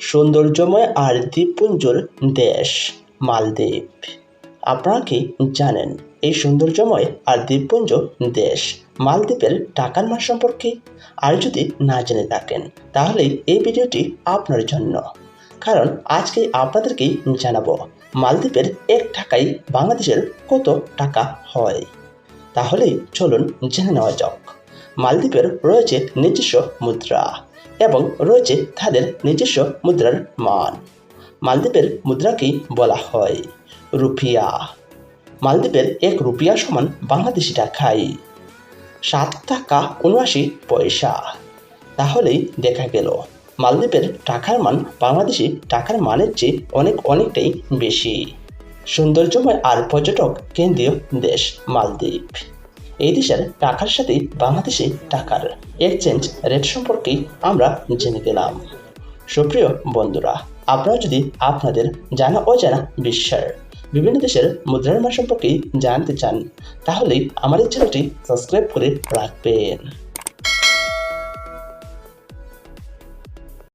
সৌন্দর্যময় আর দ্বীপপুঞ্জর দেশ, মালদ্বীপ। আপনারা কি জানেন এই সৌন্দর্যময় আর দ্বীপপুঞ্জ দেশ মালদ্বীপের টাকার মান সম্পর্কে? আর যদি না জেনে থাকেন, তাহলে এই ভিডিওটি আপনার জন্য। কারণ আজকে আপনাদেরকেই জানাব, মালদ্বীপের এক টাকায় বাংলাদেশের কত টাকা হয়। তাহলে চলুন জেনে নেওয়া যাক। মালদ্বীপের রয়েছে নিজস্ব মুদ্রা এবং রয়েছে তাদের নিজস্ব মুদ্রার মান। মালদ্বীপের মুদ্রাকেই বলা হয় রুপিয়া। মালদ্বীপের এক রুপিয়া সমান বাংলাদেশি টাকায় সাত টাকা উনআশি পয়সা। তাহলেই দেখা গেল, মালদ্বীপের টাকার মান বাংলাদেশি টাকার মানের চেয়ে অনেক অনেকটাই বেশি। সৌন্দর্যময় আর পর্যটক কেন্দ্রীয় দেশ মালদ্বীপ। এই দেশের টাকার সাথে বাংলাদেশে টাকার এক্সচেঞ্জ রেট সম্পর্কে আমরা জেনে গেলাম। সুপ্রিয় বন্ধুরা, আপনারা যদি আপনাদের জানা অজানা বিশ্বের বিভিন্ন দেশের মুদ্রার মান সম্পর্কে জানতে চান, তাহলে আমাদের চ্যানেলটি সাবস্ক্রাইব করে রাখবেন।